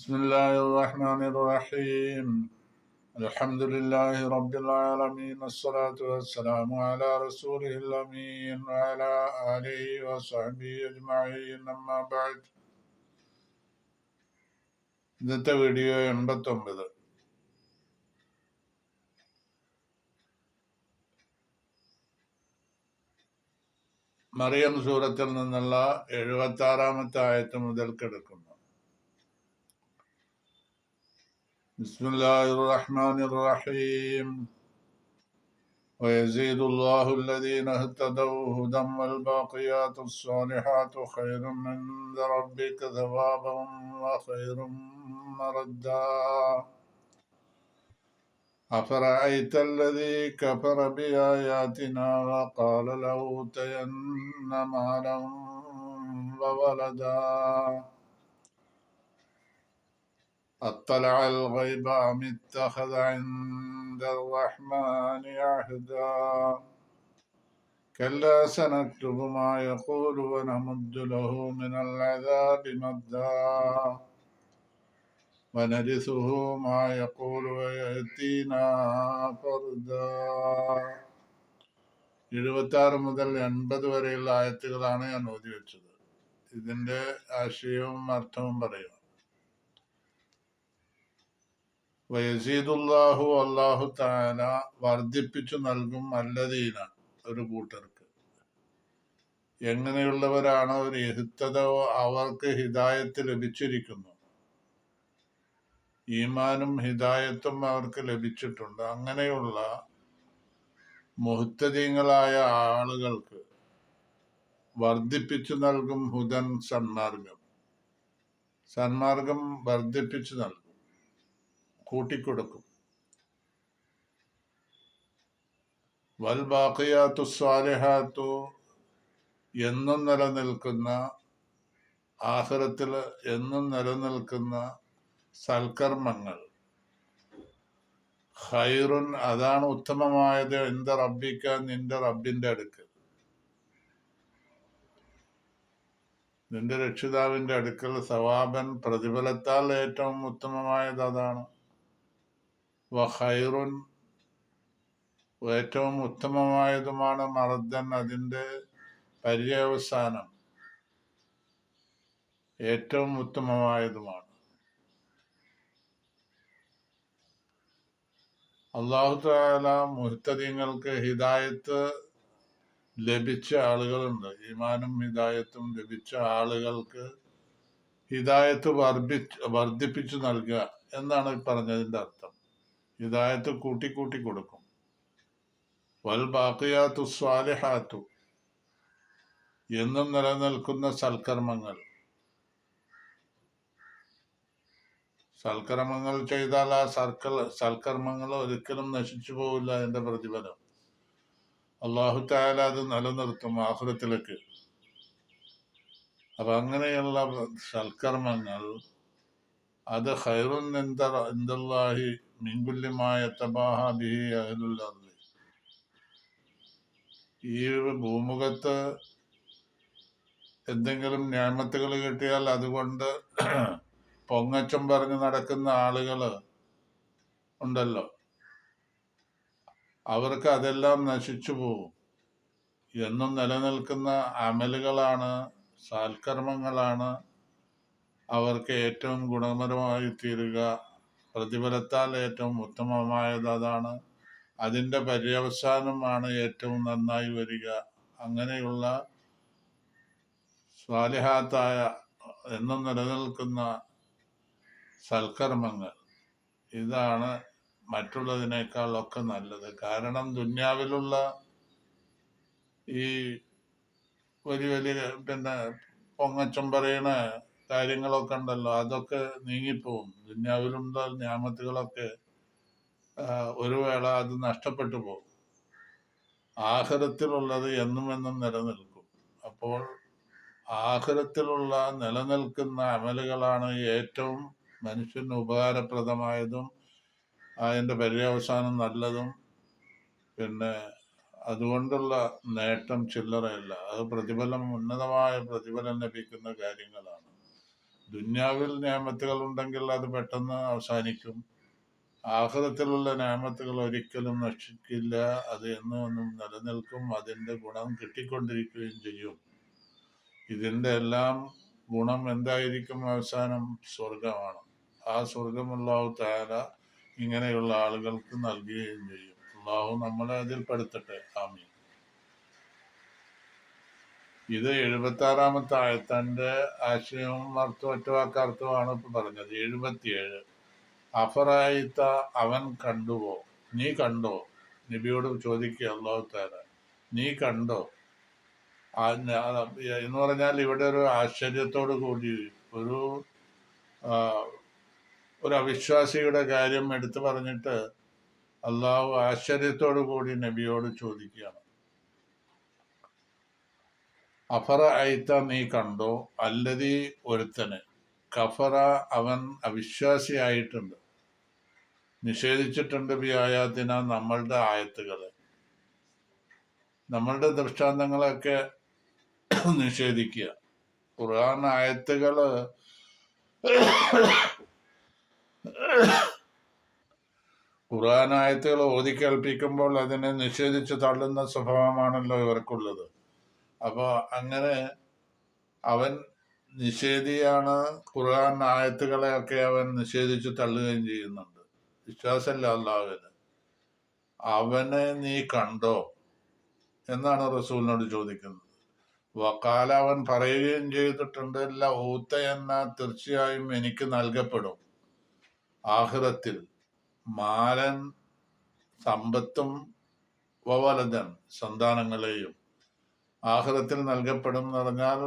بسم الله الرحمن الرحيم الحمد لله رب العالمين الصلاة والسلام على رسوله الأمين وعلى آله وصحبه أجمعين أما بعد ഇന്നത്തെ വീഡിയോ എൺപത്തൊമ്പത് മറിയം സൂറത്തിൽ നിന്നുള്ള എഴുപത്തി ആറാമത്തെ ആയത്ത് മുതൽ കിടക്കുന്നു بسم الله الرحمن الرحيم. ويزيد الله الذين اهتدوا هدى والباقيات الصالحات خير عند ربك ثوابا وخير مردا. أفرأيت الذي كفر بآياتنا وقال لأوتين مالا وولدا؟ أطلع الغيب أم اتخذ عند الرحمن عهدا كلا سنكتب ما يقول ونمد له من العذاب مدا ونرثه ما يقول ويأتينا فردا എഴുപത്തി ആറ് മുതൽ എൺപത് വരെയുള്ള ആയത്തുകളാണ് ഞാൻ ഓതി വെച്ചത് ഇതിന്റെ ആശയവും അർത്ഥവും പറയുക വയസീദുല്ലാഹു അള്ളാഹു താന വർദ്ധിപ്പിച്ചു നൽകും അല്ലദീന ഒരു കൂട്ടർക്ക്. എങ്ങനെയുള്ളവരാണോ ഒരു എഹിത്തതോ അവർക്ക് ഹിദായത്ത് ലഭിച്ചിരിക്കുന്നു ഈമാനും ഹിദായത്തും അവർക്ക് ലഭിച്ചിട്ടുണ്ട്. അങ്ങനെയുള്ള മുഹത്തദീങ്ങളായ ആളുകൾക്ക് വർദ്ധിപ്പിച്ചു നൽകും ഹുദൻ സന്മാർഗം. സന്മാർഗം വർദ്ധിപ്പിച്ചു നൽകും. കൂട്ടിക്കൊടുക്കും. വൽ ബാക്കിയാത്തു സ്വാലിഹാത്തു എന്നും നിലനിൽക്കുന്ന ആഹ്റത്തിൽ എന്നും നിലനിൽക്കുന്ന സൽക്കർമ്മങ്ങൾ. ഹൈറുൻ അതാണ് ഉത്തമമായത് എന്റെ റബ്ബിക്ക നിന്റെ റബ്ബിന്റെ അടുക്കൽ. നിന്റെ രക്ഷിതാവിന്റെ അടുക്കൽ സവാബൻ പ്രതിഫലത്താൽ ഏറ്റവും ഉത്തമമായത് അതാണ്. വഹൈറുൻ ഏറ്റവും ഉത്തമമായതുമാണ് മറദ്ദൻ അതിന്റെ പര്യവസാനം. ഏറ്റവും ഉത്തമമായതുമാണ്. അള്ളാഹു താല മുഹത്തദീങ്ങൾക്ക് ഹിദായത്ത് ലഭിച്ച ആളുകളുണ്ട്. ഈമാനും ഹിദായത്തും ലഭിച്ച ആളുകൾക്ക് ഹിദായത്ത് വർദ്ധിപ്പിച്ചു നൽകുക എന്നാണ് പറഞ്ഞതിന്റെ അർത്ഥം. ഹിദായത്ത് കൂട്ടിക്കൂട്ടി കൊടുക്കും. വൽ ബാക്കിയാത്തു സ്വാലിഹാത്തു. എന്നും നിലനിൽക്കുന്ന സൽക്കർമ്മങ്ങൾ. സൽക്കർമ്മങ്ങൾ ചെയ്താൽ ആ സർക്കൽ സൽക്കർമ്മങ്ങൾ ഒരിക്കലും നശിച്ചു പോവില്ല എന്റെ പ്രതിഫലം. അള്ളാഹു താല അത് നിലനിർത്തും ആഹുരത്തിലേക്ക് അപ്പൊ അങ്ങനെയുള്ള സൽക്കർമ്മങ്ങൾ അത് ഹൈറുൻ എന്താഹി മിങ്കുല്യമായ തബാഹി അഹലുല്ലാഹി. ഈ ഭൂമുഖത്ത് എന്തെങ്കിലും ഞാമത്തുകൾ കിട്ടിയാൽ അതുകൊണ്ട് പൊങ്ങച്ചം പറഞ്ഞ് നടക്കുന്ന ആളുകൾ ഉണ്ടല്ലോ. അവർക്ക് അതെല്ലാം നശിച്ചു പോകും. എന്നും നിലനിൽക്കുന്ന അമലുകളാണ് സാൽക്കർമ്മങ്ങളാണ് അവർക്ക് ഏറ്റവും ഗുണപരമായി തീരുക പ്രതിഫലത്താൽ ഏറ്റവും ഉത്തമമായത് അതാണ്. അതിന്റെ പര്യവസാനമാണ് ഏറ്റവും നന്നായി വരിക. അങ്ങനെയുള്ള സ്വാലിഹാത്തായ എന്നും നിലനിൽക്കുന്ന സൽക്കർമ്മങ്ങൾ ഇതാണ് മറ്റുള്ളതിനേക്കാളൊക്കെ നല്ലത്. കാരണം ദുന്യാവിലുള്ള ഈ വലിയ വലിയ പിന്നെ പൊങ്ങച്ചം പറയണ കാര്യങ്ങളൊക്കെ ഉണ്ടല്ലോ അതൊക്കെ നീങ്ങിപ്പോവും. ദുന്യാവിലുള്ള ഞാമത്തുകളൊക്കെ ഒരു വേള അത് നഷ്ടപ്പെട്ടു പോകും. ആഹരത്തിലുള്ളത് എന്നും എന്നും നിലനിൽക്കും. അപ്പോൾ ആഹരത്തിലുള്ള നിലനിൽക്കുന്ന അമലുകളാണ് ഏറ്റവും മനുഷ്യന് ഉപകാരപ്രദമായതും അതിന്റെ പര്യവസാനം നല്ലതും. പിന്നെ അതുകൊണ്ടുള്ള നേട്ടം ചില്ലറയല്ല. അത് പ്രതിഫലം ഉന്നതമായ പ്രതിഫലം ലഭിക്കുന്ന കാര്യങ്ങളാണ്. ദുന്യാവിൽ നിയമത്തുകൾ ഉണ്ടെങ്കിൽ അത് പെട്ടെന്ന് അവസാനിക്കും. ആഹൃതത്തിലുള്ള നിയമത്തുകൾ ഒരിക്കലും നശിക്കില്ല. അത് എന്നും നിലനിൽക്കും. അതിന്റെ ഗുണം കിട്ടിക്കൊണ്ടിരിക്കുകയും ചെയ്യും. ഇതിന്റെ എല്ലാം ഗുണം എന്തായിരിക്കും? അവസാനം സ്വർഗമാണ് ആ സ്വർഗമുള്ളാഹു താര ഇങ്ങനെയുള്ള ആളുകൾക്ക് നൽകുകയും ചെയ്യും. അള്ളാഹു നമ്മളെ അതിൽ പെടുത്തട്ടെ. ആമീൻ. ഇത് എഴുപത്തി ആറാമത്തെ ആയത്തന്റെ ആശയവും അർത്ഥം ഒറ്റവാക്കർത്ഥമാണ് ഇപ്പൊ പറഞ്ഞത്. എഴുപത്തിയേഴ്. അഫറായിത്ത അവൻ കണ്ടുവോ? നീ കണ്ടോ? നബിയോട് ചോദിക്കുക അള്ളാഹുത്താര നീ കണ്ടോ? എന്ന് പറഞ്ഞാൽ ഇവിടെ ഒരു ആശ്ചര്യത്തോട് കൂടി ഒരു ഒരു അവിശ്വാസിയുടെ കാര്യം എടുത്തു പറഞ്ഞിട്ട് അള്ളാഹു ആശ്ചര്യത്തോടു കൂടി നബിയോട് ചോദിക്കുകയാണ്. അഫറ അയിത്ത നീ കണ്ടോ? അല്ലതി ഒരുത്തന്. കഫറ അവൻ അവിശ്വാസിയായിട്ടുണ്ട്. നിഷേധിച്ചിട്ടുണ്ട് ബി ആയാത്തിന നമ്മളുടെ ആയത്തുകൾ നമ്മളുടെ ദൃഷ്ടാന്തങ്ങളൊക്കെ നിഷേധിക്കുക. ഖുർആൻ ആയത്തുകൾ ഖുർആൻ ആയത്തുകൾ ഓതി കേൾപ്പിക്കുമ്പോൾ അതിനെ നിഷേധിച്ച് തള്ളുന്ന സ്വഭാവമാണല്ലോ ഇവർക്കുള്ളത്. അപ്പോൾ അങ്ങനെ അവൻ നിഷേധിയാണ്. ഖുർആൻ ആയത്തുകളെ ഒക്കെ അവൻ നിഷേധിച്ച് തള്ളുകയും ചെയ്യുന്നുണ്ട്. വിശ്വാസമല്ല അള്ളാഹുവിന് അവനെ നീ കണ്ടോ എന്നാണ് റസൂലിനോട് ചോദിക്കുന്നത്. വക്കാല അവൻ പറയുകയും ചെയ്തിട്ടുണ്ട് അല്ല ഊത്ത എന്ന തീർച്ചയായും എനിക്ക് നൽകപ്പെടും. ആഹ്റത്തിൽ മാലൻ സമ്പത്തും വവലതൻ സന്താനങ്ങളെയും ആഹ്റത്തിൽ നൽകപ്പെടും എന്ന് പറഞ്ഞാൽ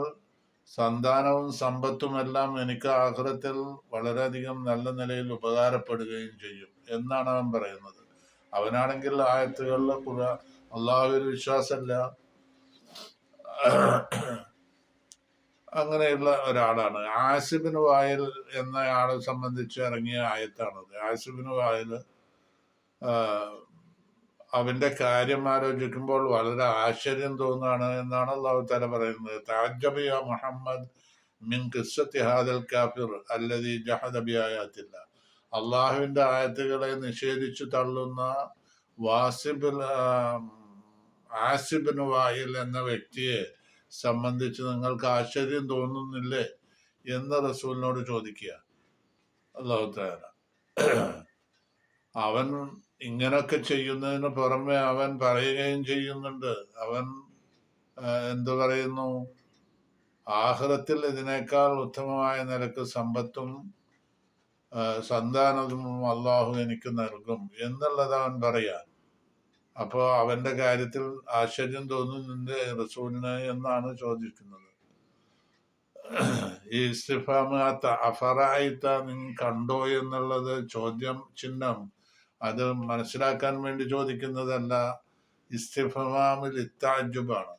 സന്താനവും സമ്പത്തും എല്ലാം എനിക്ക് ആഹ്റത്തിൽ വളരെയധികം നല്ല നിലയിൽ ഉപകാരപ്പെടുകയും ചെയ്യും എന്നാണ് അവൻ പറയുന്നത്. അവനാണെങ്കിൽ ആയത്തുകളിൽ കുറ അള്ളാഹുവിൽ വിശ്വാസമല്ല. അങ്ങനെയുള്ള ഒരാളാണ്. ആസിബിന് വായൽ എന്നയാളെ സംബന്ധിച്ച് ഇറങ്ങിയ ആയത്താണത്. ആസിബിന് വായിൽ അവന്റെ കാര്യം ആലോചിക്കുമ്പോൾ വളരെ ആശ്ചര്യം തോന്നുകയാണ് എന്നാണ് അള്ളാഹു തല പറയുന്നത്. താജബിയ മുഹമ്മദ് മിൻ കിസ്സത്തി ഹാദൽ കാഫിർ അല്ലതി ജഹദബി ആയാത്തില്ല. ആയത്തുകളെ നിഷേധിച്ചു തള്ളുന്ന വാസിബിൽ ആസിബിന് വായിൽ എന്ന വ്യക്തിയെ സംബന്ധിച്ച് നിങ്ങൾക്ക് ആശ്ചര്യം തോന്നുന്നില്ലേ എന്ന് റസൂലിനോട് ചോദിക്കുക. അള്ളാഹു താല അവൻ ഇങ്ങനൊക്കെ ചെയ്യുന്നതിന് പുറമെ അവൻ പറയുകയും ചെയ്യുന്നുണ്ട്. അവൻ എന്തു പറയുന്നു? ആഹ്റത്തിൽ ഇതിനേക്കാൾ ഉത്തമമായ നിലയ്ക്ക് സമ്പത്തും സന്താനതും അള്ളാഹു എനിക്ക് നൽകും എന്നുള്ളത് അവൻ പറയാ അപ്പോ അവന്റെ കാര്യത്തിൽ ആശ്ചര്യം തോന്നുന്നുണ്ട് റസൂലിന് എന്നാണ് ചോദിക്കുന്നത്? ഈ ഇസ്തിഫാമ അഫറായിത്ത നിങ്ങൾ കണ്ടോ എന്നുള്ളത് ചോദ്യം ചിഹ്നം അത് മനസ്സിലാക്കാൻ വേണ്ടി ചോദിക്കുന്നതല്ല ഇസ്തിഫാമിൽ ഇത്താജുബാണ്.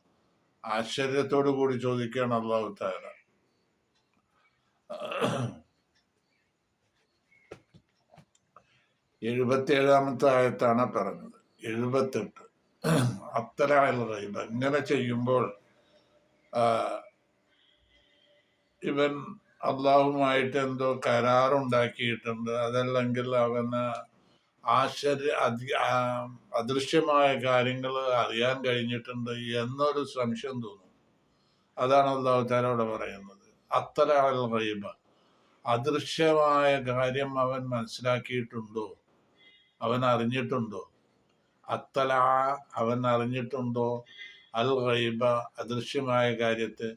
ആശ്ചര്യത്തോടു കൂടി ചോദിക്കുകയാണ് അള്ളാഹു താര എഴുപത്തി ഏഴാമത്തെ ആയത്താണ് പറഞ്ഞത്. എഴുപത്തെട്ട്. അത്തരം റൈബ് ഇങ്ങനെ ചെയ്യുമ്പോൾ ഇവൻ അള്ളാഹുമായിട്ട് എന്തോ കരാറുണ്ടാക്കിയിട്ടുണ്ട്. അതല്ലെങ്കിൽ അവന് ആശ്ചര്യ അദൃശ്യമായ കാര്യങ്ങൾ അറിയാൻ കഴിഞ്ഞിട്ടുണ്ട് എന്നൊരു സംശയം തോന്നും. അതാണ് അള്ളാഹു താരോട് പറയുന്നത്. അത്തര റൈബ. അദൃശ്യമായ കാര്യം അവൻ മനസ്സിലാക്കിയിട്ടുണ്ടോ? അവൻ അറിഞ്ഞിട്ടുണ്ടോ? അത്തല അവൻ അറിഞ്ഞിട്ടുണ്ടോ? അൽ റൈബ അദൃശ്യമായ കാര്യത്തെ.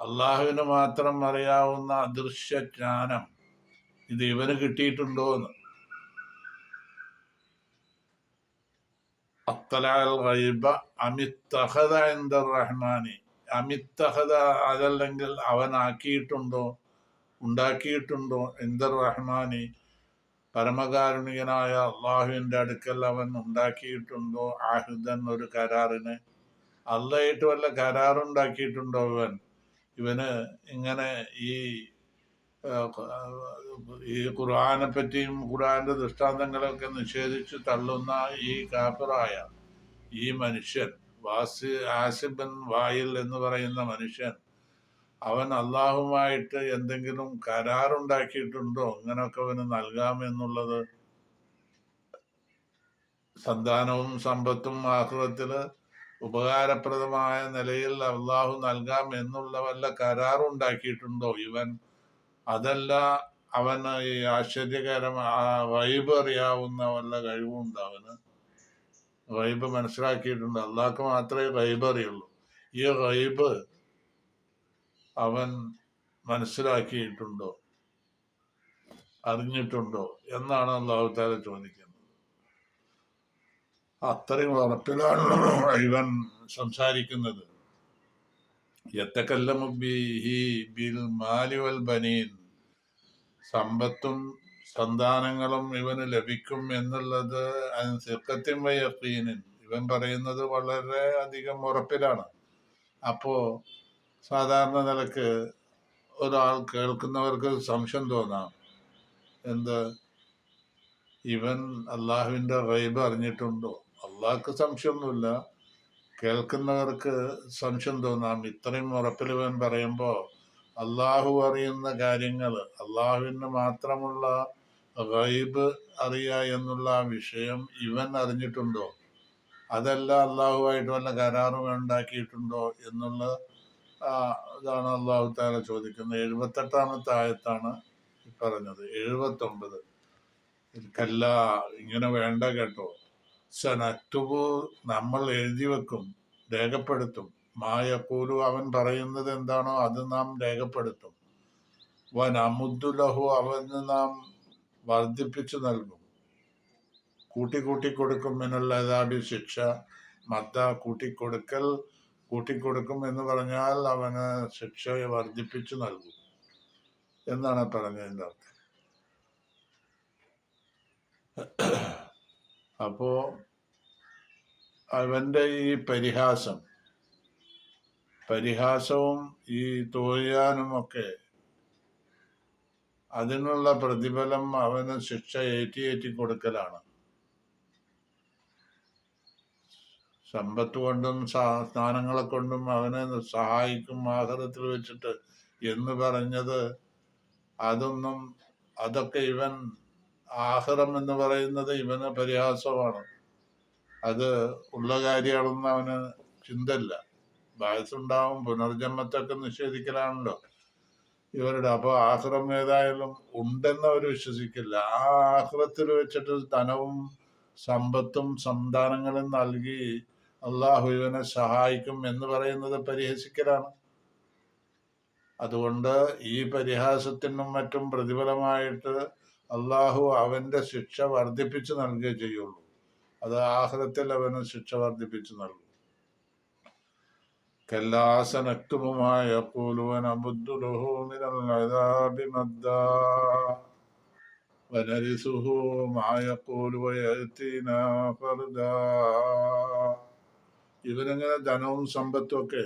അള്ളാഹുവിന് മാത്രം അറിയാവുന്ന അദൃശ്യ ജ്ഞാനം ഇത് ഇവന് കിട്ടിയിട്ടുണ്ടോ എന്ന് അത്തല അൽ റൈബ അമിത്തഹദ എന്ത റഹ്മാനി അമിത്തഹദ അതല്ലെങ്കിൽ അവൻ ആക്കിയിട്ടുണ്ടോ ഉണ്ടാക്കിയിട്ടുണ്ടോ? എന്ത റഹ്മാനി പരമകാരുണികനായ അള്ളാഹുവിന്റെ അടുക്കൽ അവൻ ഉണ്ടാക്കിയിട്ടുണ്ടോ? ആഹുദൻ ഒരു കരാറിന്. അള്ളയായിട്ട് വല്ല കരാറുണ്ടാക്കിയിട്ടുണ്ടോ ഇവൻ ഇവന് ഇങ്ങനെ ഈ ഈ ഖുർആാനെ പറ്റിയും ഖുർആാന്റെ ദൃഷ്ടാന്തങ്ങളൊക്കെ നിഷേധിച്ച് തള്ളുന്ന ഈ കാഫിറായ ഈ മനുഷ്യൻ വാസി ആസിബൻ വായിൽ എന്ന് പറയുന്ന മനുഷ്യൻ അവൻ അള്ളാഹുമായിട്ട് എന്തെങ്കിലും കരാറുണ്ടാക്കിയിട്ടുണ്ടോ? അങ്ങനെയൊക്കെ അവന് നൽകാമെന്നുള്ളത് സന്താനവും സമ്പത്തും ആഹ്ലത്തിൽ ഉപകാരപ്രദമായ നിലയിൽ അള്ളാഹു നൽകാം എന്നുള്ള വല്ല കരാറുണ്ടാക്കിയിട്ടുണ്ടോ? ഇവൻ അതല്ല അവന് ഈ ആശ്ചര്യകരം വൈബ് അറിയാവുന്ന വല്ല കഴിവുണ്ട് അവന്? വൈബ് മനസ്സിലാക്കിയിട്ടുണ്ട്. അള്ളാഹ്ക്ക് മാത്രമേ വൈബ് അറിയുള്ളൂ. ഈ വൈബ് അവൻ മനസ്സിലാക്കിയിട്ടുണ്ടോ? അറിഞ്ഞിട്ടുണ്ടോ? എന്നാണ് അള്ളാഹു താല ചോദിക്കുന്നത്. അത്രയും ഉറപ്പിലാണ് ഇവൻ സംസാരിക്കുന്നത്. യത്തക്കല്ലമു ബനീൻ. സമ്പത്തും സന്താനങ്ങളും ഇവന് ലഭിക്കും എന്നുള്ളത് വയക്കീനിൻ ഇവൻ പറയുന്നത് വളരെ അധികം ഉറപ്പിലാണ്. അപ്പോ സാധാരണ നിലയ്ക്ക് ഒരാൾ കേൾക്കുന്നവർക്ക് സംശയം തോന്നാം. എന്ത്? ഇവൻ അള്ളാഹുവിന്റെ റൈബ് അറിഞ്ഞിട്ടുണ്ടോ? അള്ളാഹ്ക്ക് സംശയമൊന്നുമില്ല. കേൾക്കുന്നവർക്ക് സംശയം തോന്നാം. ഇത്രയും ഉറപ്പിൽ ഇവൻ പറയുമ്പോ അള്ളാഹു അറിയുന്ന കാര്യങ്ങൾ അള്ളാഹുവിന് മാത്രമുള്ള ഗൈബ് അറിയുക എന്നുള്ള വിഷയം ഇവൻ അറിഞ്ഞിട്ടുണ്ടോ? അതല്ല അള്ളാഹുവായിട്ട് വല്ല കരാറും ഉണ്ടാക്കിയിട്ടുണ്ടോ എന്നുള്ള ഇതാണ് അള്ളാഹു താല ചോദിക്കുന്നത്. എഴുപത്തെട്ടാമത്തെ ആയത്താണ് പറഞ്ഞത്. എഴുപത്തൊമ്പത്. കല്ല ഇങ്ങനെ വേണ്ട കേട്ടോ. സനക്തുബു നമ്മൾ എഴുതി വെക്കും രേഖപ്പെടുത്തും. മായക്കൂലു അവൻ പറയുന്നത് എന്താണോ അത് നാം രേഖപ്പെടുത്തും. വൻ അമുദ്ദുലഹു അവന് നാം വർദ്ധിപ്പിച്ചു നൽകും. കൂട്ടി കൂട്ടി കൊടുക്കും എന്നുള്ള ഏതാണ്ട് ശിക്ഷ മദ്ദ കൂട്ടിക്കൊടുക്കൽ കൂട്ടിക്കൊടുക്കും എന്ന് പറഞ്ഞാൽ അവന് ശിക്ഷയെ വർദ്ധിപ്പിച്ചു നൽകും എന്നാണ് പറഞ്ഞതിന്റെ അർത്ഥം. അപ്പോ അവന്റെ ഈ പരിഹാസം പരിഹാസവും ഈ തോയാനുമൊക്കെ അതിനുള്ള പ്രതിഫലം അവന് ശിക്ഷ ഏറ്റിയേറ്റി കൊടുക്കലാണ്. സമ്പത്ത് കൊണ്ടും സ്ഥാനങ്ങളെ കൊണ്ടും അവനെ സഹായിക്കും ആഹാരത്തിൽ വെച്ചിട്ട് എന്ന് പറഞ്ഞത് അതൊന്നും അതൊക്കെ ഇവൻ ആഹ്റം എന്ന് പറയുന്നത് ഇവന് പരിഹാസമാണ്. അത് ഉള്ള കാര്യമാണെന്ന് അവന് ചിന്തല്ല വയസ്സുണ്ടാവും പുനർജന്മത്തൊക്കെ നിഷേധിക്കലാണല്ലോ. ഇവരുടെ അപ്പൊ ആഹ്റം ഏതായാലും ഉണ്ടെന്ന് അവർ വിശ്വസിക്കില്ല. ആ ആഹ്റത്തിൽ വെച്ചിട്ട് ധനവും സമ്പത്തും സന്താനങ്ങളും നൽകി അള്ളാഹു ഇവനെ സഹായിക്കും എന്ന് പറയുന്നത് പരിഹസിക്കലാണ്. അതുകൊണ്ട് ഈ പരിഹാസത്തിനും മറ്റും പ്രതിഫലമായിട്ട് അള്ളാഹു അവന്റെ ശിക്ഷ വർദ്ധിപ്പിച്ചു നൽകുകയേ ചെയ്യുള്ളൂ അത് ആഹ്റത്തിൽ അവന് ശിക്ഷ വർദ്ധിപ്പിച്ചു നൽകും കല്ലാസനക്തുമായ പൂലുവൻ അബുദ്ദുലഹു മിനൽ അദാബി മദ്ദാ ونرثه ما يقول ويأتينا فردا ഇവനങ്ങനെ ധനവും സമ്പത്തും ഒക്കെ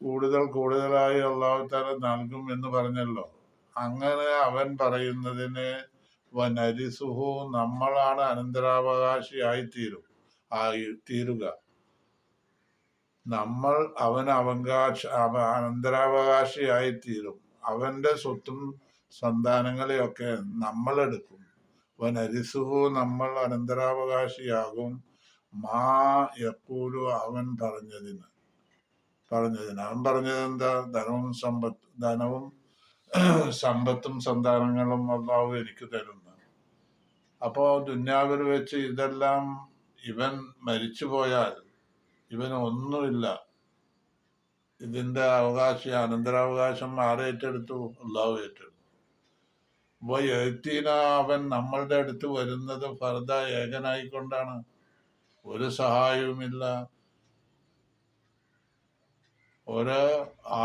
കൂടുതൽ കൂടുതലായി അള്ളാഹു താല നൽകും എന്ന് പറഞ്ഞല്ലോ അങ്ങനെ അവൻ പറയുന്നതിന് വനരിസുഹു നമ്മളാണ് അനന്തരാവകാശിയായി തീരും ആയി തീരുക. നമ്മൾ അവൻ അവകാശ അവ- അനന്തരാവകാശിയായി തീരും അവന്റെ സ്വത്തും സന്താനങ്ങളെയൊക്കെ നമ്മളെടുക്കും. വനരിസുഹു നമ്മൾ അനന്തരാവകാശിയാകും. മാ എപ്പോഴും അവൻ പറഞ്ഞതിന്. പറഞ്ഞതിന്. അവൻ പറഞ്ഞത് എന്താ ധനവും സമ്പത്ത് ധനവും സമ്പത്തും സന്താനങ്ങളും അള്ളാഹു എനിക്ക് തരുന്നു. അപ്പോ ദുന്യാവിൽ വെച്ച് ഇതെല്ലാം ഇവൻ മരിച്ചു പോയാൽ ഇവന് ഒന്നുമില്ല. ഇതിന്റെ അവകാശം അനന്തരാവകാശം ആരേറ്റെടുത്തു അള്ളാഹു ഏറ്റെടുത്തു. അപ്പൊ എഴുത്തീന അവൻ നമ്മളുടെ അടുത്ത് വരുന്നത് ഫർദ ഏകനായിക്കൊണ്ടാണ്. ഒരു സഹായവുമില്ല. ഒരു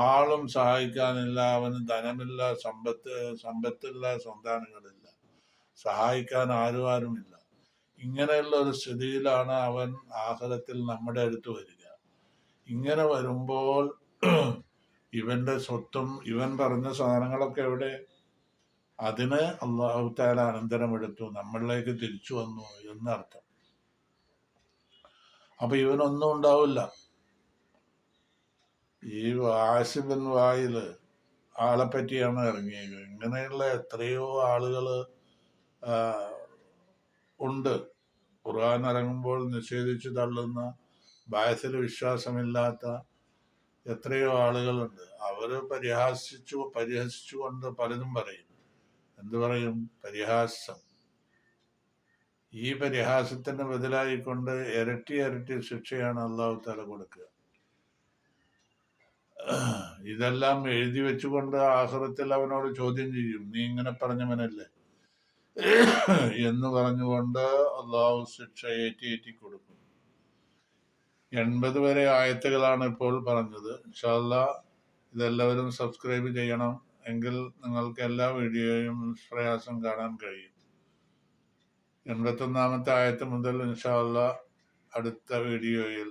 ആളും സഹായിക്കാനില്ല അവന് ധനമില്ല സമ്പത്ത് സമ്പത്തില്ല സന്താനങ്ങളില്ല. സഹായിക്കാൻ ആരും ആരുമില്ല ഇങ്ങനെയുള്ള ഒരു സ്ഥിതിയിലാണ് അവൻ ആഹ്ലത്തിൽ നമ്മുടെ അടുത്ത് വരിക. ഇങ്ങനെ വരുമ്പോൾ ഇവന്റെ സ്വത്തും ഇവൻ പറഞ്ഞ സാധനങ്ങളൊക്കെ എവിടെ? അതിന് അള്ളാഹു താല അനന്തരം എടുത്തു നമ്മളിലേക്ക് തിരിച്ചു വന്നു എന്നർത്ഥം. അപ്പൊ ഇവനൊന്നും ഉണ്ടാവില്ല. ഈ വാശിബൻ വായിൽ ആളെ പറ്റിയാണ് ഇറങ്ങിയത്. ഇങ്ങനെയുള്ള എത്രയോ ആളുകൾ ഉണ്ട്. ഖുർആൻ ഇറങ്ങുമ്പോൾ നിഷേധിച്ച് തള്ളുന്ന ബായസിൽ വിശ്വാസമില്ലാത്ത എത്രയോ ആളുകളുണ്ട്. അവർ പരിഹാസിച്ചു കൊണ്ട് പലതും പറയും. എന്തു പറയും? പരിഹാസം. ഈ പരിഹാസത്തിന് ബദലായിക്കൊണ്ട് ഇരട്ടി ഇരട്ടി ശിക്ഷയാണ് അള്ളാഹു തല കൊടുക്കുക. ഇതെല്ലാം എഴുതി വെച്ചുകൊണ്ട് ആഹ്റത്തിൽ അവനോട് ചോദ്യം ചെയ്യും നീ ഇങ്ങനെ പറഞ്ഞവനല്ലേ? എന്ന് പറഞ്ഞുകൊണ്ട് അള്ളാഹു ശിക്ഷ ഏറ്റി ഏറ്റി കൊടുക്കും. എൺപത് വരെ ആയത്തുകളാണ് ഇപ്പോൾ പറഞ്ഞത്. ഇൻഷാല്ല ഇതെല്ലാവരും സബ്സ്ക്രൈബ് ചെയ്യണം എങ്കിൽ നിങ്ങൾക്ക് എല്ലാ വീഡിയോയും പ്രയാസം കാണാൻ കഴിയും. എൺപത്തൊന്നാമത്തെ ആയത്ത് മുതൽ ഇൻഷാല്ല അടുത്ത വീഡിയോയിൽ